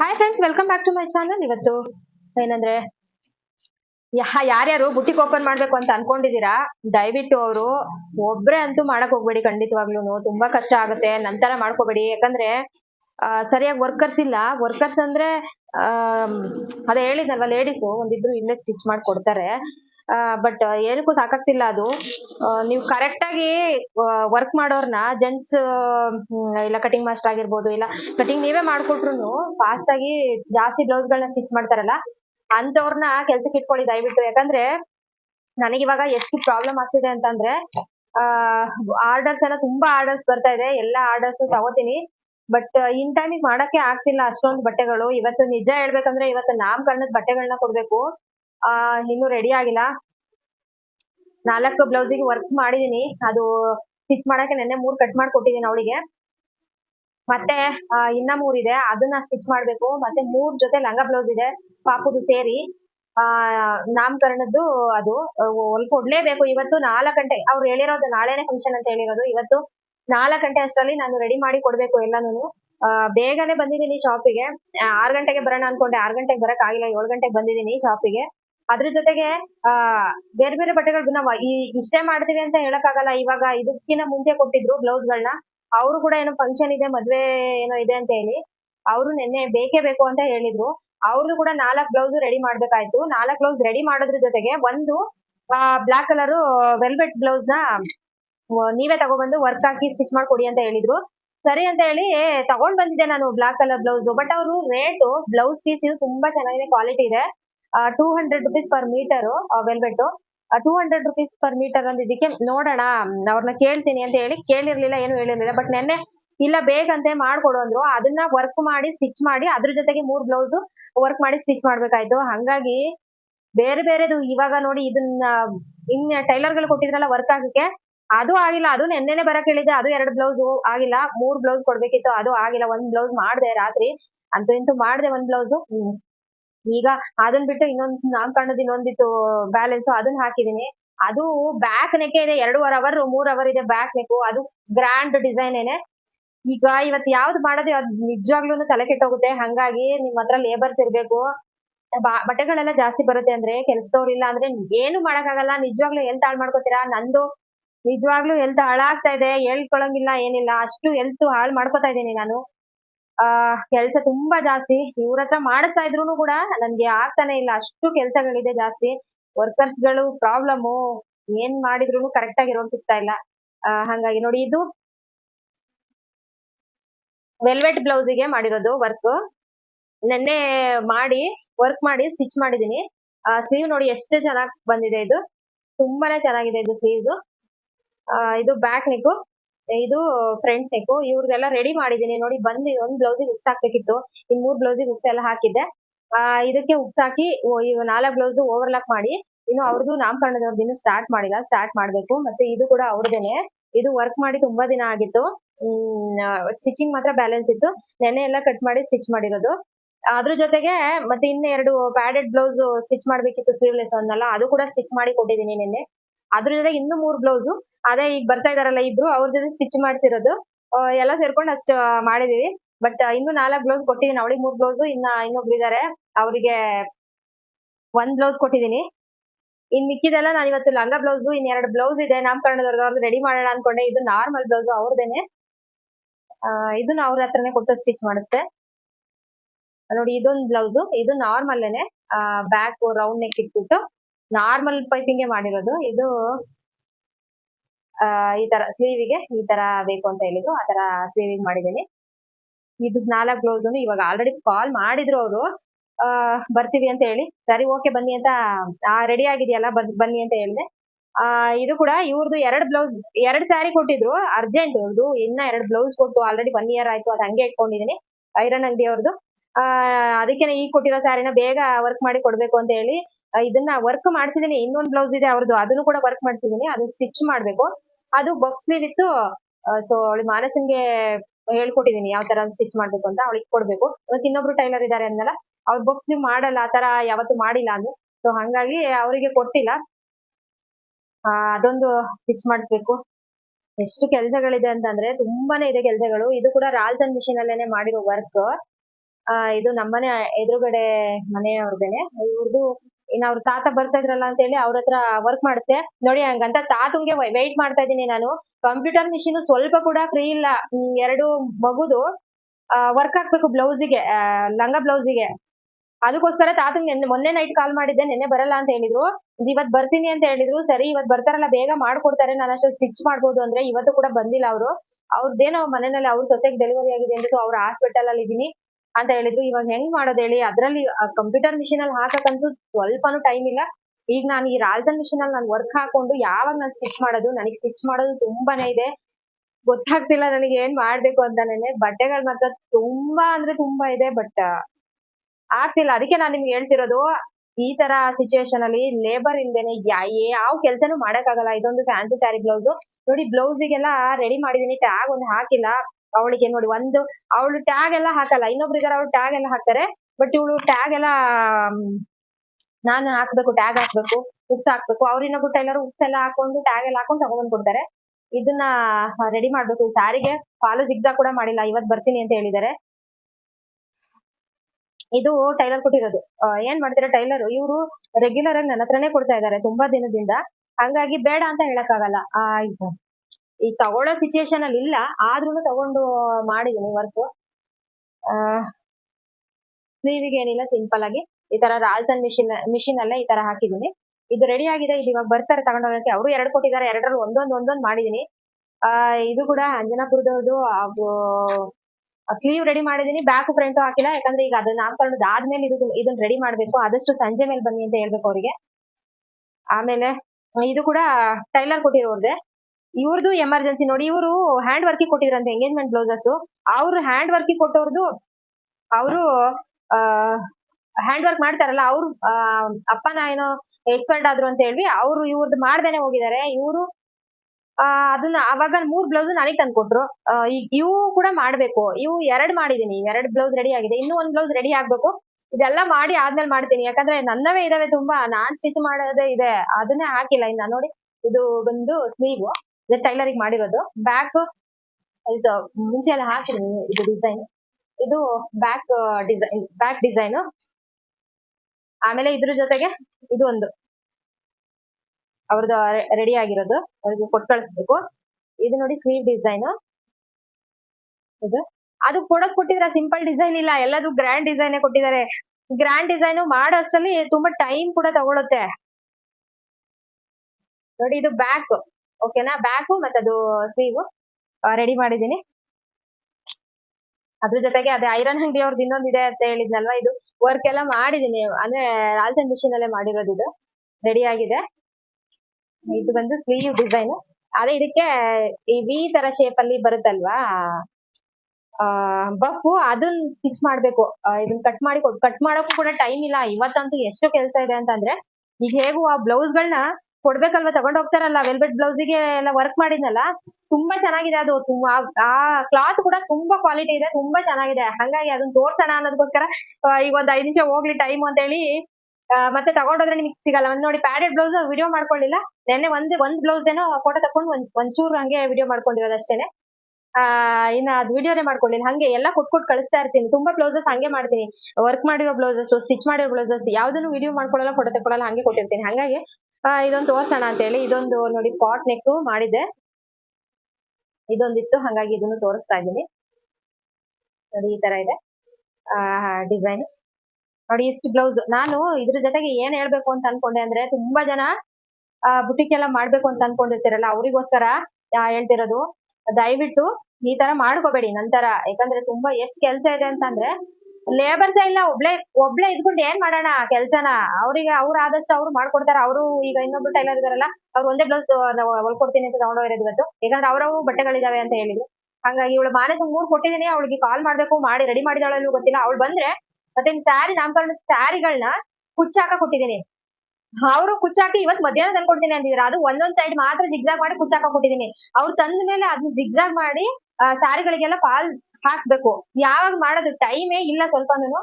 Hi friends welcome back to my channel ಇವತ್ತು ಏನಂದ್ರೆ ಯಾರ್ಯಾರು ಬುಟಿಕ್ ಓಪನ್ ಮಾಡ್ಬೇಕು ಅಂತ ಅನ್ಕೊಂಡಿದೀರಾ ದಯವಿಟ್ಟು ಅವರು ಒಬ್ರೆ ಅಂತೂ ಮಾಡಕ್ ಹೋಗ್ಬೇಡಿ ಖಂಡಿತವಾಗ್ಲೂ ತುಂಬಾ ಕಷ್ಟ ಆಗುತ್ತೆ, ನಂತರ ಮಾಡ್ಕೋಬೇಡಿ. ಯಾಕಂದ್ರೆ ಸರಿಯಾಗಿ ವರ್ಕರ್ಸ್ ಇಲ್ಲ. ವರ್ಕರ್ಸ್ ಅಂದ್ರೆ ಅದೇ ಹೇಳಿದ್ನಲ್ವಾ ಲೇಡೀಸ್ ಒಂದಿಬ್ರು ಇಲ್ಲೇ ಸ್ಟಿಚ್ ಮಾಡಿ ಕೊಡ್ತಾರೆ ಬಟ್ ಏನಕ್ಕೂ ಸಾಕಾಗ್ತಿಲ್ಲ ಅದು. ನೀವು ಕರೆಕ್ಟ್ ಆಗಿ ವರ್ಕ್ ಮಾಡೋರ್ನ ಜೆಂಟ್ಸ್ ಇಲ್ಲ ಕಟಿಂಗ್ ಮಾಸ್ಟರ್ ಆಗಿರ್ಬೋದು, ಇಲ್ಲ ಕಟಿಂಗ್ ನೀವೇ ಮಾಡ್ಕೊಟ್ರು ಫಾಸ್ಟ್ ಆಗಿ ಜಾಸ್ತಿ ಬ್ಲೌಸ್ ಗಳನ್ನ ಸ್ಟಿಚ್ ಮಾಡ್ತಾರಲ್ಲ ಅಂತವ್ರನ್ನ ಕೆಲ್ಸಕ್ಕೆ ಇಟ್ಕೊಳ್ಳಿ ದಯವಿಟ್ಟು. ಯಾಕಂದ್ರೆ ನನಗಿವಾಗ ಎಷ್ಟು ಪ್ರಾಬ್ಲಮ್ ಆಗ್ತಿದೆ ಅಂತಂದ್ರೆ ಆರ್ಡರ್ಸ್ ಎಲ್ಲ ತುಂಬಾ ಆರ್ಡರ್ಸ್ ಬರ್ತಾ ಇದೆ. ಎಲ್ಲಾ ಆರ್ಡರ್ಸ್ ತಗೋತೀನಿ. ಬಟ್ ಇನ್ ಟೈಮಿಗೆ ಮಾಡಕ್ಕೆ ಆಗ್ತಿಲ್ಲ ಅಷ್ಟೊಂದು ಬಟ್ಟೆಗಳು. ಇವತ್ತು ನಿಜ ಹೇಳ್ಬೇಕಂದ್ರೆ ಇವತ್ತು ನಾಮಕರಣದ ಬಟ್ಟೆಗಳನ್ನ ಕೊಡ್ಬೇಕು. ಆ, ಇನ್ನು ರೆಡಿ ಆಗಿಲ್ಲ. ನಾಲ್ಕು ಬ್ಲೌಸಿಗೆ ವರ್ಕ್ ಮಾಡಿದೀನಿ. ಅದು ಸ್ಟಿಚ್ ಮಾಡಕ್ಕೆ ನೆನ್ನೆ ಮೂರ್ ಕಟ್ ಮಾಡಿ ಕೊಟ್ಟಿದ್ದೀನಿ ಅವಳಿಗೆ. ಮತ್ತೆ ಇನ್ನ ಇನ್ನ ಮೂರಿದೆ ಅದನ್ನ ಸ್ಟಿಚ್ ಮಾಡ್ಬೇಕು. ಮತ್ತೆ ಮೂರ್ ಜೊತೆ ಲಂಗ ಬ್ಲೌಸ್ ಇದೆ. ಪಾಪುದು ಸೇರಿ. ಆ, ನಾಮಕರಣದ್ದು ಅದು. ಹೊಲ್ಕೊಡ್ಲೇಬೇಕು ಇವತ್ತು ನಾಲ್ಕು ಗಂಟೆ, ಅವ್ರು ಹೇಳಿರೋದು ನಾಳೆನೆ ಫಂಕ್ಷನ್ ಅಂತ ಹೇಳಿರೋದು. ಇವತ್ತು ನಾಲ್ಕು ಗಂಟೆ ಅಷ್ಟರಲ್ಲಿ ನಾನು ರೆಡಿ ಮಾಡಿ ಕೊಡ್ಬೇಕು ಎಲ್ಲಾನು ಬೇಗನೆ ಬಂದಿದ್ದೀನಿ ಶಾಪಿಗೆ ಆರು ಗಂಟೆಗೆ ಬರೋಣ ಅನ್ಕೊಂಡೆ. ಆರು ಗಂಟೆಗೆ ಬರಕ್ ಆಗಿಲ್ಲ ಏಳು ಗಂಟೆಗೆ ಬಂದಿದ್ದೀನಿ ಶಾಪಿಗೆ ಅದ್ರ ಜೊತೆಗೆ, ಆ, ಬೇರೆ ಬೇರೆ ಬಟ್ಟೆಗಳು ನಾವು ಈ ಇಷ್ಟೇ ಮಾಡ್ತೀವಿ ಅಂತ ಹೇಳಕ್ಕಾಗಲ್ಲ. ಇವಾಗ ಇದಕ್ಕಿಂತ ಮುಂಚೆ ಕೊಟ್ಟಿದ್ರು ಬ್ಲೌಸ್ ಗಳನ್ನ ಅವರು ಕೂಡ ಏನೋ ಫಂಕ್ಷನ್ ಇದೆ, ಮದ್ವೆ ಏನೋ ಇದೆ ಅಂತ ಹೇಳಿ, ಅವರು ನಿನ್ನೆ ಬೇಕೇ ಬೇಕು ಅಂತ ಹೇಳಿದ್ರು. ಅವ್ರದ್ದು ಕೂಡ ನಾಲ್ಕು ಬ್ಲೌಸ್ ರೆಡಿ ಮಾಡ್ಬೇಕಾಯ್ತು. ನಾಲ್ಕು ಬ್ಲೌಸ್ ರೆಡಿ ಮಾಡೋದ್ರ ಜೊತೆಗೆ ಒಂದು ಬ್ಲಾಕ್ ಕಲರ್ ವೆಲ್ವೆಟ್ ಬ್ಲೌಸ್ನ ನೀವೇ ತಗೊಬಂದು ವರ್ಕ್ ಹಾಕಿ ಸ್ಟಿಚ್ ಮಾಡ್ಕೊಡಿ ಅಂತ ಹೇಳಿದ್ರು. ಸರಿ ಅಂತ ಹೇಳಿ ತಗೊಂಡ್ ಬಂದಿದ್ದೆ ನಾನು ಬ್ಲಾಕ್ ಕಲರ್ ಬ್ಲೌಸ್. ಬಟ್ ಅವರು ರೇಟ್ ಬ್ಲೌಸ್ ಪೀಸ್ ಇದು ತುಂಬಾ ಚೆನ್ನಾಗಿದೆ ಕ್ವಾಲಿಟಿ ಇದೆ. Two hundred rupees per metre velvet two hundred rupees per metre ಅಂತ ಇದಕ್ಕೆ ನೋಡೋಣ. ಅವ್ರನ್ನ ಕೇಳ್ತೀನಿ ಅಂತ ಹೇಳಿ. ಕೇಳಿರ್ಲಿಲ್ಲ, ಏನು ಹೇಳಿರ್ಲಿಲ್ಲ. ಬಟ್ ನೆನ್ನೆ ಇಲ್ಲ ಬೇಗಂತೆ ಮಾಡ್ಕೊಡು ಅಂದ್ರು. ಅದನ್ನ ವರ್ಕ್ ಮಾಡಿ ಸ್ಟಿಚ್ ಮಾಡಿ, ಅದ್ರ ಜೊತೆಗೆ ಮೂರ್ ಬ್ಲೌಸ್ ವರ್ಕ್ ಮಾಡಿ ಸ್ಟಿಚ್ ಮಾಡ್ಬೇಕಾಯ್ತು. ಹಂಗಾಗಿ ಬೇರೆ ಬೇರೆದು ಇವಾಗ ನೋಡಿ ಇದನ್ನ, ಇನ್ ಟೈಲರ್ಗಳು ಕೊಟ್ಟಿದ್ರಲ್ಲ ವರ್ಕ್ ಆಗಕ್ಕೆ, ಅದು ಆಗಿಲ್ಲ. ಅದು ನೆನ್ನೆನೆ ಬರಕ್ ಹೇಳಿದ್ದೆ. ಅದು ಎರಡು ಬ್ಲೌಸ್ ಆಗಿಲ್ಲ. ಮೂರ್ ಬ್ಲೌಸ್ ಕೊಡ್ಬೇಕಿತ್ತು. ಅದು ಆಗಿಲ್ಲ. ಒಂದ್ ಬ್ಲೌಸ್ ಮಾಡ್ದೆ ರಾತ್ರಿ. ಅಂತೂ ಇಂತೂ ಮಾಡ್ದೆ ಒಂದ್ ಬ್ಲೌಸ್ ಈಗ ಅದನ್ ಬಿಟ್ಟು ಇನ್ನೊಂದ್ ನಾಮಕರಣದ ಇನ್ನೊಂದಿತ್ತು ಬ್ಯಾಲೆನ್ಸ್ ಅದನ್ನ ಹಾಕಿದೀನಿ. ಅದು ಬ್ಯಾಕ್ ನೆಕ್ ಇದೆ, ಎರಡೂವರೆ ಅವರ್ ಮೂರ್ ಅವರ್ ಇದೆ ಬ್ಯಾಕ್ ನೆಕ್ ಅದು ಗ್ರ್ಯಾಂಡ್ ಡಿಸೈನ್ ಏನೆ. ಈಗ ಇವತ್ ಯಾವ್ದು ಮಾಡೋದು ಅದ್ ನಿಜವಾಗ್ಲೂ ತಲೆ ಕೆಟ್ಟೋಗುತ್ತೆ. ಹಂಗಾಗಿ ನಿಮ್ ಹತ್ರ ಲೇಬರ್ಸ್ ಇರ್ಬೇಕು. ಬಟ್ಟೆಗಳೆಲ್ಲ ಜಾಸ್ತಿ ಬರುತ್ತೆ ಅಂದ್ರೆ ಕೆಲ್ಸದವ್ರು ಇಲ್ಲ ಅಂದ್ರೆ ಏನು ಮಾಡಕ್ಕಾಗಲ್ಲ. ನಿಜವಾಗ್ಲೂ ಹೆಲ್ತ್ ಹಾಳ್ ಮಾಡ್ಕೋತೀರಾ? ನಂದು ನಿಜವಾಗ್ಲೂ ಎಲ್ತ್ ಹಾಳಾಗ್ತಾ ಇದೆ. ಹೇಳ್ಕೊಳಂಗಿಲ್ಲ, ಏನಿಲ್ಲ. ಅಷ್ಟು ಎಲ್ತ್ ಹಾಳ್ ಮಾಡ್ಕೋತಾ ಇದೀನಿ ನಾನು. ಆ, ಕೆಲ್ಸ ತುಂಬಾ ಜಾಸ್ತಿ. ಇವ್ರ ಹತ್ರ ಮಾಡಿಸ್ತಾ ಇದ್ರು ಕೂಡ ನನ್ಗೆ ಆಗ್ತಾನೆ ಇಲ್ಲ. ಅಷ್ಟು ಕೆಲ್ಸಗಳಿದೆ ಜಾಸ್ತಿ. ವರ್ಕರ್ಸ್ಗಳು ಪ್ರಾಬ್ಲಮ್. ಏನ್ ಮಾಡಿದ್ರು ಕರೆಕ್ಟ್ ಆಗಿ ಇರೋನ್ ಸಿಗ್ತಾ ಇಲ್ಲ. ಹಂಗಾಗಿ ನೋಡಿ ಇದು ವೆಲ್ವೆಟ್ ಬ್ಲೌಸಿಗೆ ಮಾಡಿರೋದು ವರ್ಕ್. ನೆನ್ನೆ ಮಾಡಿ, ವರ್ಕ್ ಮಾಡಿ, ಸ್ಟಿಚ್ ಮಾಡಿದೀನಿ ಸ್ಲೀವ್ ನೋಡಿ ಎಷ್ಟು ಚೆನ್ನಾಗಿ ಬಂದಿದೆ ಇದು. ತುಂಬಾನೇ ಚೆನ್ನಾಗಿದೆ ಇದು ಸ್ಲೀವ್ಸ್ ಇದು ಬ್ಯಾಕ್ ನೆಕ್ ಇದು ಫ್ರಂಟ್ ನೆಕ್ ಇವ್ರದೆಲ್ಲ ರೆಡಿ ಮಾಡಿದೀನಿ ನೋಡಿ, ಬಂದು ಒಂದ್ ಬ್ಲೌಸ್ ಉಕ್ಸ್ ಹಾಕ್ಬೇಕಿತ್ತು. ಇನ್ ಮೂರ್ ಬ್ಲೌಸ್ ಉಕ್ಸ್ ಎಲ್ಲ ಹಾಕಿದ್ದೆ. ಆ, ಇದಕ್ಕೆ ಉಕ್ಸ್ ಹಾಕಿ ನಾಲ್ಕು ಬ್ಲೌಸ್ ಓವರ್ಲಾಕ್ ಮಾಡಿ. ಇನ್ನು ಅವ್ರದ್ದು ನಾಮಕರಣದವ್ರದ್ದು ಇನ್ನು ಸ್ಟಾರ್ಟ್ ಮಾಡಿಲ್ಲ. ಸ್ಟಾರ್ಟ್ ಮಾಡ್ಬೇಕು. ಮತ್ತೆ ಇದು ಕೂಡ ಅವ್ರದೇನೆ. ಇದು ವರ್ಕ್ ಮಾಡಿ ತುಂಬಾ ದಿನ ಆಗಿತ್ತು. ಸ್ಟಿಚಿಂಗ್ ಮಾತ್ರ ಬ್ಯಾಲೆನ್ಸ್ ಇತ್ತು. ನೆನ್ನೆ ಎಲ್ಲ ಕಟ್ ಮಾಡಿ ಸ್ಟಿಚ್ ಮಾಡಿರೋದು. ಅದ್ರ ಜೊತೆಗೆ ಮತ್ತೆ ಇನ್ನೆರಡು ಪ್ಯಾಡೆಡ್ ಬ್ಲೌಸ್ ಸ್ಟಿಚ್ ಮಾಡ್ಬೇಕಿತ್ತು ಸ್ಲೀವ್ಲೆಸ್ ಅನ್ನಲ್ಲ. ಅದು ಕೂಡ ಸ್ಟಿಚ್ ಮಾಡಿ ಕೊಟ್ಟಿದ್ದೀನಿ ನಿನ್ನೆ. ಅದ್ರ ಜೊತೆಗೆ ಇನ್ನು ಮೂರ್ ಬ್ಲೌಸ್ ಅದೇ ಈಗ ಬರ್ತಾ ಇದಾರಲ್ಲ ಇಬ್ರು, ಅವ್ರ ಜೊತೆ ಸ್ಟಿಚ್ ಮಾಡ್ತಿರೋದು ಎಲ್ಲ ಸೇರ್ಕೊಂಡು ಅಷ್ಟು ಮಾಡಿದೀವಿ. ಬಟ್ ಇನ್ನು ನಾಲ್ಕು ಬ್ಲೌಸ್ ಕೊಟ್ಟಿದ್ದೀನಿ ಅವಳಿಗೆ ಮೂರ್ ಬ್ಲೌಸ್ ಇನ್ನ ಇನ್ನೊಬ್ರು ಇದಾರೆ. ಅವರಿಗೆ ಒಂದ್ ಬ್ಲೌಸ್ ಕೊಟ್ಟಿದ್ದೀನಿ ಇನ್ ಮಿಕ್ಕಿದೆಲ್ಲ ನಾನು ಇವತ್ತು ಲಂಗ ಬ್ಲೌಸ್ ಇನ್ ಎರಡು ಬ್ಲೌಸ್ ಇದೆ. ನಾಮಕರಣದವ್ರದ್ದು ಅವ್ರದ್ದು ರೆಡಿ ಮಾಡೋಣ ಅನ್ಕೊಂಡೆ. ಇದು ನಾರ್ಮಲ್ ಬ್ಲೌಸ್ ಅವ್ರದೇನೆ. ಇದನ್ನ ಅವ್ರ ಹತ್ರನೇ ಕೊಟ್ಟು ಸ್ಟಿಚ್ ಮಾಡಿಸ್ದೆ ನೋಡಿ, ಇದೊಂದು ಬ್ಲೌಸ್ ಇದು ನಾರ್ಮಲ್ ಬ್ಯಾಕ್ ರೌಂಡ್ ನೆಕ್ ಇಟ್ಬಿಟ್ಟು. ನಾರ್ಮಲ್ ಪೈಪಿಂಗ್ ಮಾಡಿರೋದು. ಇದು ಈ ತರ ಸ್ಲೀವಿಗೆ ಈ ತರ ಬೇಕು ಅಂತ ಹೇಳಿದ್ರು. ಆ ತರ ಸ್ಲೀವಿಂಗ್ ಮಾಡಿದ್ದೀನಿ. ಇದು ನಾಲ್ಕು ಬ್ಲೌಸ್ ಇವಾಗ ಆಲ್ರೆಡಿ ಕಾಲ್ ಮಾಡಿದ್ರು ಅವರು. ಬರ್ತೀವಿ ಅಂತ ಹೇಳಿ. ಸರಿ ಓಕೆ ಬನ್ನಿ ಅಂತ ರೆಡಿ ಆಗಿದೆಯಲ್ಲ ಬನ್ನಿ ಅಂತ ಹೇಳಿದೆ. ಆ, ಇದು ಕೂಡ ಇವ್ರದ್ದು ಎರಡು ಬ್ಲೌಸ್, ಎರಡು ಸ್ಯಾರಿ ಕೊಟ್ಟಿದ್ರು ಅರ್ಜೆಂಟ್ ಇವ್ರದ್ದು ಇನ್ನ ಎರಡು ಬ್ಲೌಸ್ ಕೊಟ್ಟು ಆಲ್ರೆಡಿ ಒನ್ ಇಯರ್ ಆಯ್ತು, ಅದು ಹಂಗೆ ಇಟ್ಕೊಂಡಿದೀನಿ, ಐರನ್ ಅಂಗಡಿ ಅವ್ರದ್ದು ಆ ಅದಕ್ಕೆ ಈಗ ಕೊಟ್ಟಿರೋ ಸ್ಯಾರಿನ ಬೇಗ ವರ್ಕ್ ಮಾಡಿ ಕೊಡ್ಬೇಕು ಅಂತ ಹೇಳಿ ಇದನ್ನ ವರ್ಕ್ ಮಾಡ್ತಿದೀನಿ. ಇನ್ನೊಂದು ಬ್ಲೌಸ್ ಇದೆ ಅವ್ರದ್ದು ಅದನ್ನು ಕೂಡ ವರ್ಕ್ ಮಾಡ್ತಿದೀನಿ. ಅದನ್ನ ಸ್ಟಿಚ್ ಮಾಡ್ಬೇಕು. ಅದು ಬಾಕ್ಸ್ ಸ್ಲೀವ್ ಇತ್ತು. ಸೊ ಅವಳಿ ಮಾನಸನ್ಗೆ ಹೇಳ್ಕೊಟ್ಟಿದೀನಿ ಯಾವ ತರ ಸ್ಟಿಚ್ ಮಾಡ್ಬೇಕು ಅಂತ. ಅವಳಿಗೆ ಕೊಡ್ಬೇಕು. ಮತ್ತೆ ಇನ್ನೊಬ್ರು ಟೈಲರ್ ಇದಾರೆ ಅಂದಲ್ಲ ಅವ್ರ ಬಾಕ್ಸ್ ಸ್ಲೀವ್ ಮಾಡಲ್ಲ, ಆ ತರ ಯಾವತ್ತು ಮಾಡಿಲ್ಲ ಅಂದ್ರೆ. ಸೊ ಹಂಗಾಗಿ ಅವರಿಗೆ ಕೊಟ್ಟಿಲ್ಲ. ಅದೊಂದು ಸ್ಟಿಚ್ ಮಾಡಿಸ್ಬೇಕು ಎಷ್ಟು ಕೆಲಸಗಳಿದೆ ಅಂತಂದ್ರೆ ತುಂಬಾನೇ ಇದೆ ಕೆಲಸಗಳು. ಇದು ಕೂಡ ರಾಲ್ಸನ್ ಮಿಷಿನ್ ಅಲ್ಲೇನೆ ಮಾಡಿರೋ ವರ್ಕ್ ಇದು ನಮ್ಮನೆ ಎದುರುಗಡೆ ಮನೆಯವ್ರದೇನೆ. ಇವ್ರದ್ದು ಇನ್ನ ಅವ್ರ ತಾತ ಬರ್ತಾ ಇದ್ರಲ್ಲ ಅಂತ ಹೇಳಿ ಅವ್ರ ಹತ್ರ ವರ್ಕ್ ಮಾಡುತ್ತೆ. ನೋಡಿ ಹಂಗಂತ ತಾತಂಗೆ ವೆಯ್ಟ್ ಮಾಡ್ತಾ ಇದೀನಿ ನಾನು. ಕಂಪ್ಯೂಟರ್ ಮಿಷಿನ್ ಸ್ವಲ್ಪ ಕೂಡ ಫ್ರೀ ಇಲ್ಲ. ಎರಡು ಮಗುದು ವರ್ಕ್ ಹಾಕ್ಬೇಕು ಬ್ಲೌಸಿಗೆ ಲಂಗ ಬ್ಲೌಸಿಗೆ ಅದಕ್ಕೋಸ್ಕರ ತಾತಂಗ್ ಮೊನ್ನೆ ನೈಟ್ ಕಾಲ್ ಮಾಡಿದ್ದೆ, ನೆನ್ನೆ ಬರಲ್ಲ ಅಂತ ಹೇಳಿದ್ರು. ಇವತ್ ಬರ್ತೀನಿ ಅಂತ ಹೇಳಿದ್ರು. ಸರಿ, ಇವತ್ ಬರ್ತಾರಲ್ಲ, ಬೇಗ ಮಾಡ್ಕೊಡ್ತಾರೆ. ನಾನು ಅಷ್ಟು ಸ್ಟಿಚ್ ಮಾಡ್ಬೋದು ಅಂದ್ರೆ ಇವತ್ತು ಕೂಡ ಬಂದಿಲ್ಲ ಅವರು. ಅವ್ರದ್ದೇನೋ ಮನೆಯಲ್ಲಿ ಅವ್ರ ಸೊಸೆಗೆ ಡೆಲಿವರಿ ಆಗಿದೆ ಅಂತ ಅವ್ರ ಹಾಸ್ಪಿಟಲ್ ಅಲ್ಲಿ ಇದೀನಿ ಅಂತ ಹೇಳಿದ್ರು. ಇವಾಗ ಹೆಂಗ್ ಮಾಡೋದು ಹೇಳಿ, ಅದ್ರಲ್ಲಿ ಕಂಪ್ಯೂಟರ್ ಮಿಷಿನ್ ಅಲ್ಲಿ ಹಾಕಕ್ಕಂತೂ ಸ್ವಲ್ಪನೂ ಟೈಮ್ ಇಲ್ಲ. ಈಗ ನಾನು ಈ ರಾಲ್ಸನ್ ಮಿಷಿನ್ ಅಲ್ಲಿ ನಾನು ವರ್ಕ್ ಹಾಕೊಂಡು ಯಾವಾಗ ನಾನು ಸ್ಟಿಚ್ ಮಾಡೋದು, ನನಗೆ ಸ್ಟಿಚ್ ಮಾಡೋದು ತುಂಬಾನೇ ಇದೆ. ಗೊತ್ತಾಗ್ತಿಲ್ಲ ನನಗೆ ಏನ್ ಮಾಡ್ಬೇಕು ಅಂತಾನೆ ಬಟ್ಟೆಗಳು ಮಾತ್ರ ತುಂಬಾ ಅಂದ್ರೆ ತುಂಬಾ ಇದೆ ಬಟ್ ಆಗ್ತಿಲ್ಲ. ಅದಕ್ಕೆ ನಾನು ನಿಮ್ಗೆ ಹೇಳ್ತಿರೋದು, ಈ ತರ ಸಿಚುವೇಶನ್ ಅಲ್ಲಿ ಲೇಬರ್ ಇಲ್ದೇನೆ ಯಾವ ಕೆಲ್ಸನೂ ಮಾಡಕ್ಕಾಗಲ್ಲ. ಇದೊಂದು ಫ್ಯಾನ್ಸಿ ಸ್ಯಾರಿ ಬ್ಲೌಸ್ ನೋಡಿ ಬ್ಲೌಸಿಗೆಲ್ಲ ರೆಡಿ ಮಾಡಿದೀನಿ. ಟ್ಯಾಗ್ ಒಂದು ಹಾಕಿಲ್ಲ. ಅವಳಿಗೆ ನೋಡಿ ಒಂದು ಅವಳು ಟ್ಯಾಗ್ ಎಲ್ಲ ಹಾಕಲ್ಲ ಇನ್ನೊಬ್ರಿಗಾರ ಅವಳು ಟ್ಯಾಗ್ ಎಲ್ಲ ಹಾಕ್ತಾರೆ ಬಟ್ ಇವಳು ಟ್ಯಾಗ್ ಎಲ್ಲ ನಾನು ಹಾಕ್ಬೇಕು ಟ್ಯಾಗ್ ಹಾಕ್ಬೇಕು ಉಪ್ಸ್ ಹಾಕ್ಬೇಕು ಅವ್ರ ಇನ್ನೊಬ್ರು ಟೈಲರ್ ಉಪ್ಸ್ ಎಲ್ಲ ಹಾಕೊಂಡು ಟ್ಯಾಗ್ ಎಲ್ಲ ಹಾಕೊಂಡು ತಗೊಂಡ್ ಕೊಡ್ತಾರೆ. ಇದನ್ನ ರೆಡಿ ಮಾಡ್ಬೇಕು. ಈ ಸಾರಿಗೆ ಫಾಲು ಜಿಗ್ಜಾಗ್ ಕೂಡ ಮಾಡಿಲ್ಲ ಇವತ್ ಬರ್ತೀನಿ ಅಂತ ಹೇಳಿದ್ದಾರೆ. ಇದು ಟೈಲರ್ ಕೊಟ್ಟಿರೋದು. ಏನ್ ಮಾಡ್ತಾರೆ ಟೈಲರ್ ಇವರು ರೆಗ್ಯುಲರ್ ಆಗಿ ನನ್ನ ಹತ್ರನೇ ಕೊಡ್ತಾ ಇದ್ದಾರೆ ತುಂಬಾ ದಿನದಿಂದ. ಹಂಗಾಗಿ ಬೇಡ ಅಂತ ಹೇಳಕ್ಕಾಗಲ್ಲ. ಆ, ಇದು ಈ ತಗೊಳ್ಳೋ ಸಿಚುಯೇಷನ್ ಅಲ್ಲಿ ಇಲ್ಲ ಆದ್ರೂ ತಗೊಂಡು ಮಾಡಿದೀನಿ ವರ್ಕ್ ಸ್ಲೀವಿಗೆ ಏನಿಲ್ಲ ಸಿಂಪಲ್ ಆಗಿ ಈ ತರ ರಾಲ್ಸನ್ ಮಿಷಿನ್ ಮಿಷಿನ್ ಅಲ್ಲೇ ಈ ತರ ಹಾಕಿದೀನಿ ಇದು ರೆಡಿ ಆಗಿದೆ, ಇದು ಇವಾಗ ಬರ್ತಾರೆ ತಗೊಂಡ್ ಹೋಗಕ್ಕೆ ಅವರು ಎರಡು ಕೊಟ್ಟಿದ್ದಾರೆ, ಎರಡರಲ್ಲಿ ಒಂದೊಂದು ಒಂದೊಂದು ಮಾಡಿದೀನಿ ಆ, ಇದು ಕೂಡ ಅಂಜನಾಪುರದವ್ರದ್ದು ಸ್ಲೀವ್ ರೆಡಿ ಮಾಡಿದೀನಿ ಬ್ಯಾಕ್ ಫ್ರಂಟ್ ಹಾಕಿಲ್ಲ, ಯಾಕಂದ್ರೆ ಈಗ ಅದನ್ನ ನಾಮಕರಣದ ಆದ್ಮೇಲೆ ಇದು, ಇದನ್ನ ರೆಡಿ ಮಾಡ್ಬೇಕು. ಆದಷ್ಟು ಸಂಜೆ ಮೇಲೆ ಬನ್ನಿ ಅಂತ ಹೇಳ್ಬೇಕು ಅವರಿಗೆ. ಆಮೇಲೆ, ಇದು ಕೂಡ ಟೈಲರ್ ಕೊಟ್ಟಿರೋರ್ದೆ. ಇವ್ರದ್ದು ಎಮರ್ಜೆನ್ಸಿ ನೋಡಿ, ಇವರು ಹ್ಯಾಂಡ್ ವರ್ಕಿಗೆ ಕೊಟ್ಟಿದ್ರಂತೆ ಎಂಗೇಜ್ಮೆಂಟ್ ಬ್ಲೌಸಸ್ ಅವ್ರು ಹ್ಯಾಂಡ್ ವರ್ಕಿಗೆ ಕೊಟ್ಟವ್ರದ್ದು ಅವರು ಹ್ಯಾಂಡ್ ವರ್ಕ್ ಮಾಡ್ತಾರಲ್ಲ, ಅವ್ರು ಅಪ್ಪನ ಏನೋ ಎಕ್ಸ್ಪರ್ಟ್ ಆದ್ರು ಅಂತ ಹೇಳಿ ಅವ್ರು ಇವ್ರದ್ದು ಮಾಡ್ದೇನೆ ಹೋಗಿದ್ದಾರೆ ಇವರು ಅದನ್ನ ಅವಾಗ ಮೂರ್ ಬ್ಲೌಸ್ ನನಗೆ ತಂದು ಕೊಟ್ರು ಇವು ಕೂಡ ಮಾಡ್ಬೇಕು. ಇವು ಎರಡ್ ಮಾಡಿದೀನಿ, ಎರಡ್ ಬ್ಲೌಸ್ ರೆಡಿ ಆಗಿದೆ. ಇನ್ನೂ ಒಂದ್ ಬ್ಲೌಸ್ ರೆಡಿ ಆಗ್ಬೇಕು. ಇದೆಲ್ಲ ಮಾಡಿ ಆದ್ಮೇಲೆ ಮಾಡ್ತೀನಿ. ಯಾಕಂದ್ರೆ ನನ್ನವೇ ಇದಾವೆ ತುಂಬಾ. ನಾನ್ ಸ್ಟಿಚ್ ಮಾಡೋದೇ ಇದೆ. ಅದನ್ನೇ ಹಾಕಿಲ್ಲ ಇನ್ನ. ನೋಡಿ, ಇದು ಬಂದು ಸ್ಲೀವ್ ಇದು ಟೈಲರಿಂಗ್ ಮಾಡಿರೋದು. ಬ್ಯಾಕ್ ಇದು ಮುಂಚೆ ಎಲ್ಲ ಹಾಕಿದೀನಿ ಇದು ಡಿಸೈನ್ ಇದು ಬ್ಯಾಕ್ ಡಿಸೈನ್ ಬ್ಯಾಕ್ ಡಿಸೈನ್ ಆಮೇಲೆ ಇದ್ರ ಜೊತೆಗೆ ಇದು ಒಂದು. ಅವ್ರದ್ದು ರೆಡಿ ಆಗಿರೋದು. ಅವ್ರಿಗೆ ಕೊಟ್ಟು ಕಳಿಸ್ಬೇಕು. ಇದು ನೋಡಿ ಸ್ಲೀವ್ ಡಿಸೈನ್ ಇದು. ಅದು ಕೊಡಕ್ ಕೊಟ್ಟಿದ್ರೆ ಸಿಂಪಲ್ ಡಿಸೈನ್ ಇಲ್ಲ. ಎಲ್ಲರೂ ಗ್ರ್ಯಾಂಡ್ ಡಿಸೈನ್ ಕೊಟ್ಟಿದ್ದಾರೆ. ಗ್ರ್ಯಾಂಡ್ ಡಿಸೈನ್ ಮಾಡೋ ಅಷ್ಟರಲ್ಲಿ ತುಂಬಾ ಟೈಮ್ ಕೂಡ ತಗೊಳುತ್ತೆ. ನೋಡಿ ಇದು ಬ್ಯಾಕ್ ಓಕೆನಾ ಬ್ಯಾಕು ಮತ್ತೆ ಅದು ಸ್ಲೀವ್ ರೆಡಿ ಮಾಡಿದೀನಿ ಅದ್ರ ಜೊತೆಗೆ ಅದೇ ಐರನ್ ಅಂಗಡಿ ಅವ್ರದ್ದು ಇನ್ನೊಂದು ಇದೆ ಅಂತ ಹೇಳಿದ್ನಲ್ವಾ ಇದು. ವರ್ಕ್ ಎಲ್ಲ ಮಾಡಿದೀನಿ. ಅಂದ್ರೆ ರಾಲ್ಸನ್ ಮಿಷಿನ್ ಅಲ್ಲೇ ಮಾಡಿರೋದು ಇದು. ರೆಡಿ ಆಗಿದೆ. ಇದು ಬಂದು ಸ್ಲೀವ್ ಡಿಸೈನ್ ಅದೇ ಇದಕ್ಕೆ ಈ ವಿ ತರ ಶೇಪ್ ಅಲ್ಲಿ ಬರುತ್ತಲ್ವಾ? ಬಫು ಅದನ್ನ ಸ್ಟಿಚ್ ಮಾಡ್ಬೇಕು. ಇದನ್ನ ಕಟ್ ಮಾಡಿ ಕಟ್ ಮಾಡೋಕ್ಕೂ ಕೂಡ ಟೈಮ್ ಇಲ್ಲ. ಇವತ್ತಂತೂ ಎಷ್ಟು ಕೆಲಸ ಇದೆ ಅಂತಂದ್ರೆ ಈಗ ಹೇಗೂ ಆ ಬ್ಲೌಸ್ ಗಳನ್ನ ಕೊಡ್ಬೇಕಲ್ವಾ? ತಗೊಂಡ್ ಹೋಗ್ತಾರಲ್ಲ, ವೆಲ್ವೆಟ್ ಬ್ಲೌಸಿಗೆ ಎಲ್ಲ ವರ್ಕ್ ಮಾಡಿದ್ನಲ್ಲ? ತುಂಬಾ ಚೆನ್ನಾಗಿದೆ ಅದು. ತುಂಬಾ ಆ ಕ್ಲಾತ್ ಕೂಡ ತುಂಬಾ ಕ್ವಾಲಿಟಿ ಇದೆ, ತುಂಬಾ ಚೆನ್ನಾಗಿದೆ. ಹಂಗಾಗಿ ಅದನ್ನ ತೋರ್ಸೋಣ ಅನ್ನೋದಕ್ಕೋಸ್ಕರ ಈಗ ಒಂದ್ ಐದ್ ನಿಮಿಷ ಹೋಗ್ಲಿ ಟೈಮ್ ಅಂತ ಹೇಳಿ ಮತ್ತೆ ತಗೊಂಡೋದ್ರೆ ನಿಮ್ಗೆ ಸಿಗಲ್ಲ. ಒಂದ್ ನೋಡಿ ಪ್ಯಾಡೆಡ್ ಬ್ಲೌಸ್ ವಿಡಿಯೋ ಮಾಡ್ಕೊಳ್ಳಿಲ್ಲ ನೆನ್ನೆ ಒಂದ್ ಒಂದ್ ಬ್ಲೌಸ್ ಏನೋ ಫೋಟೋ ತಕೊಂಡು ಒಂದ್, ಒಂಚೂರು ಹಂಗೆ ವಿಡಿಯೋ ಮಾಡ್ಕೊಂಡಿರೋದು ಅಷ್ಟೇನೆ. ಆ, ಇನ್ನ ಅದ್ ವಿಡಿಯೋನೇ ಮಾಡ್ಕೊಂಡಿಲ್ಲ. ಹಂಗೆ ಎಲ್ಲ ಕೊಟ್ ಕೊಟ್ ಕಳಿಸ್ತಾ ಇರ್ತೀನಿ. ತುಂಬಾ ಬ್ಲೌಸಸ್ ಹಂಗೆ ಮಾಡ್ತೀನಿ. ವರ್ಕ್ ಮಾಡಿರೋ ಬ್ಲೌಸಸ್ ಸ್ಟಿಚ್ ಮಾಡಿರೋ ಬ್ಲೌಸಸ್ ಯಾವ್ದನ್ನು ವಿಡಿಯೋ ಮಾಡ್ಕೊಳ್ಳಲ್ಲ ಫೋಟೋ ತಗೊಳ್ಳಲ್ಲ ಹಂಗೆ ಕೊಟ್ಟಿರ್ತೀನಿ. ಹಂಗಾಗಿ ಇದೊಂದು ತೋರ್ಸೋಣ ಅಂತ ಹೇಳಿ ಇದೊಂದು ನೋಡಿ ಪಾಟ್ ನೆಕ್ ಮಾಡಿದೆ. ಇದೊಂದಿತ್ತು. ಹಂಗಾಗಿ ಇದನ್ನು ತೋರಿಸ್ತಾ ಇದ್ದೀನಿ. ನೋಡಿ ಈ ತರ ಇದೆ. ಡಿಸೈನ್ ನೋಡಿ ಇಷ್ಟು ಬ್ಲೌಸ್ ನಾನು ಇದ್ರ ಜೊತೆಗೆ ಏನ್ ಹೇಳ್ಬೇಕು ಅಂತ ಅನ್ಕೊಂಡೆ ಅಂದ್ರೆ ತುಂಬಾ ಜನ ಬುಟಿಕ್ ಎಲ್ಲ ಮಾಡ್ಬೇಕು ಅಂತ ಅನ್ಕೊಂಡಿರ್ತೀರಲ್ಲ ಅವರಿಗೋಸ್ಕರ ಆ, ಹೇಳ್ತಿರೋದು. ದಯವಿಟ್ಟು ಈ ತರ ಮಾಡ್ಕೋಬೇಡಿ ನಂತರ ಯಾಕಂದ್ರೆ ತುಂಬಾ ಎಷ್ಟ್ ಕೆಲ್ಸ ಇದೆ ಅಂತಂದ್ರೆ ಲೇಬರ್ಸ್ ಇಲ್ಲ, ಒಬ್ಳೆ ಒಬ್ಳೆ ಇದ್ಕೊಂಡು ಏನ್ ಮಾಡೋಣ ಕೆಲ್ಸನ? ಅವ್ರಿಗೆ ಅವ್ರು ಆದಷ್ಟು ಅವ್ರು ಮಾಡ್ಕೊಡ್ತಾರ. ಅವರು ಈಗ ಇನ್ನೊಬ್ರು ಟೈಲರ್ ಇದಾರಲ್ಲ ಅವ್ರು ಒಂದೇ ಬ್ಲೌಸ್ ಹೊಲ್ಕೊಡ್ತೀನಿ ಅಂತ ತಗೊಂಡೋಗಿರೋದು ಇವತ್ತು. ಯಾಕಂದ್ರೆ ಅವ್ರವ್ ಬಟ್ಟೆಗಳಿದಾವೆ ಅಂತ ಹೇಳಿದ್ರು. ಹಂಗಾಗಿ ಇವಳು ಮಾನಸ ಮೂರ್ ಕೊಟ್ಟಿದ್ದೀನಿ, ಅವಳಿಗೆ ಕಾಲ್ ಮಾಡ್ಬೇಕು, ಮಾಡಿ ರೆಡಿ ಮಾಡಿದಾಳಲ್ಲೂ ಗೊತ್ತಿಲ್ಲ. ಅವಳು ಬಂದ್ರೆ ಮತ್ತೆ ಸ್ಯಾರಿ ನಾಮಕರಣ ಸ್ಯಾರಿಗಳನ್ನ ಕುಚ್ಚಾಕ ಕೊಟ್ಟಿದ್ದೀನಿ. ಅವರು ಕುಚ್ಚಾಕಿ ಇವತ್ ಮಧ್ಯಾಹ್ನ ತಂದ್ಕೊಡ್ತೀನಿ ಅಂತಿದ್ರು ಅದು ಒಂದೊಂದ್ ಸೈಡ್ ಮಾತ್ರ ಜಿಗ್ಜಾಗ್ ಮಾಡಿ ಕುಚ್ಚಾಕ ಕೊಟ್ಟಿದ್ದೀನಿ. ಅವ್ರು ತಂದ ಮೇಲೆ ಅದನ್ನ ಜಿಗ್ಜಾಗ್ ಮಾಡಿ ಸ್ಯಾರಿಗಳಿಗೆಲ್ಲ ಫಾಲ್ ಹಾಕ್ಬೇಕು. ಯಾವಾಗ ಮಾಡೋದು ಟೈಮೇ ಇಲ್ಲ ಸ್ವಲ್ಪನೂ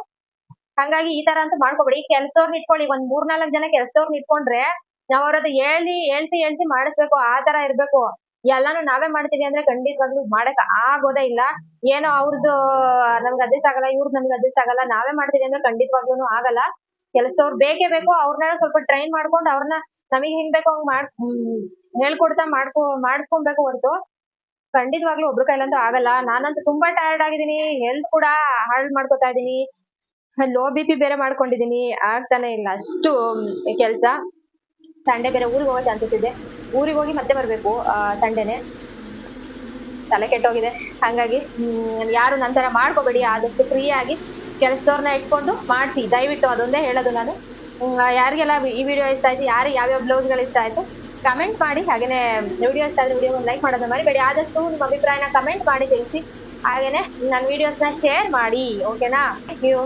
ಹಂಗಾಗಿ ಈ ತರ ಅಂತೂ ಮಾಡ್ಕೋಬೇಡಿ. ಕೆಲ್ಸವ್ರನ್ನ ಇಟ್ಕೊಳ್ಳಿ. ಒಂದ್ ಮೂರ್ನಾಲ್ಕು ಜನ ಕೆಲ್ಸದವ್ರನ್ನ ಇಟ್ಕೊಂಡ್ರೆ ನಾವ್ ಅವ್ರದ್ದು ಹೇಳಿ ಹೇಳ್ತಿ ಹೇಳ್ತಿ ಮಾಡಿಸ್ಬೇಕು. ಆ ತರ ಇರ್ಬೇಕು. ಎಲ್ಲಾನು ನಾವೇ ಮಾಡ್ತೀವಿ ಅಂದ್ರೆ ಖಂಡಿತವಾಗ್ಲೂ ಮಾಡಕ್ ಆಗೋದೇ ಇಲ್ಲ. ಏನೋ ಅವ್ರದ್ದು ನಮ್ಗೆ ಅಡ್ಜಸ್ಟ್ ಆಗಲ್ಲ ಇವ್ರದ್ದು ನಮ್ಗೆ ಅಡ್ಜಸ್ಟ್ ಆಗಲ್ಲ. ನಾವೇ ಮಾಡ್ತೀವಿ ಅಂದ್ರೆ ಖಂಡಿತವಾಗ್ಲೂ ಆಗಲ್ಲ. ಕೆಲಸದವ್ರು ಬೇಕೇ ಬೇಕು. ಅವ್ರನ್ನ ಸ್ವಲ್ಪ ಟ್ರೈನ್ ಮಾಡ್ಕೊಂಡು ಅವ್ರನ್ನ ನಮಗೆ ಹೆಂಗ್ ಬೇಕೋ ಹಂಗ್ ಮಾಡ್ ಹೇಳ್ಕೊಡ್ತಾ ಮಾಡ್ಕೊ ಮಾಡ್ಕೊಬೇಕು ಹೊರತು. ಖಂಡಿತವಾಗ್ಲೂ ಒಬ್ರು ಕೈಲಂತೂ ಆಗಲ್ಲ. ನಾನಂತೂ ತುಂಬಾ ಟಯರ್ಡ್ ಆಗಿದ್ದೀನಿ. ಹೆಲ್ತ್ ಕೂಡ ಹಾಳ್ ಮಾಡ್ಕೊತಾ ಇದೀನಿ ಲೋ ಬಿ ಪಿ ಬೇರೆ ಮಾಡ್ಕೊಂಡಿದೀನಿ ಆಗ್ತಾನೆ ಇಲ್ಲ. ಅಷ್ಟು ಕೆಲ್ಸ. ಸಂಡೆ ಬೇರೆ ಊರಿಗೆ ಹೋಗೋ ಚಾನ್ಸಸ್ ಇದೆ. ಊರಿಗೆ ಹೋಗಿ ಮತ್ತೆ ಬರ್ಬೇಕು ಸಂಡೆನೆ. ತಲೆ ಕೆಟ್ಟೋಗಿದೆ. ಹಂಗಾಗಿ ಯಾರು ನಂತರ ಮಾಡ್ಕೋಬೇಡಿ. ಆದಷ್ಟು ಫ್ರೀ ಆಗಿ ಕೆಲಸದವ್ರನ್ನ ಇಟ್ಕೊಂಡು ಮಾಡಿಸಿ. ದಯವಿಟ್ಟು ಅದೊಂದೇ ಹೇಳೋದು ನಾನು. ಯಾರಿಗೆಲ್ಲ ಈ ವಿಡಿಯೋ ಇಷ್ಟ ಆಯ್ತು, ಯಾರಿಗೆ ಯಾವ್ಯಾವ ಬ್ಲೌಸ್ಗಳು ಇಷ್ಟ ಆಯ್ತು ಕಮೆಂಟ್ ಮಾಡಿ, ಹಾಗೇನೆ ವಿಡಿಯೋ ಇಷ್ಟ ಆದ್ರೆ ವಿಡಿಯೋ ಲೈಕ್ ಮಾಡೋದು ಮರಿಬೇಡಿ. ಆದಷ್ಟು ನಿಮ್ಮ ಅಭಿಪ್ರಾಯನ ಕಮೆಂಟ್ ಮಾಡಿ ತಿಳಿಸಿ. ಹಾಗೇನೆ ನನ್ನ ವಿಡಿಯೋಸ್ನ ಶೇರ್ ಮಾಡಿ ಓಕೆನಾ ಯು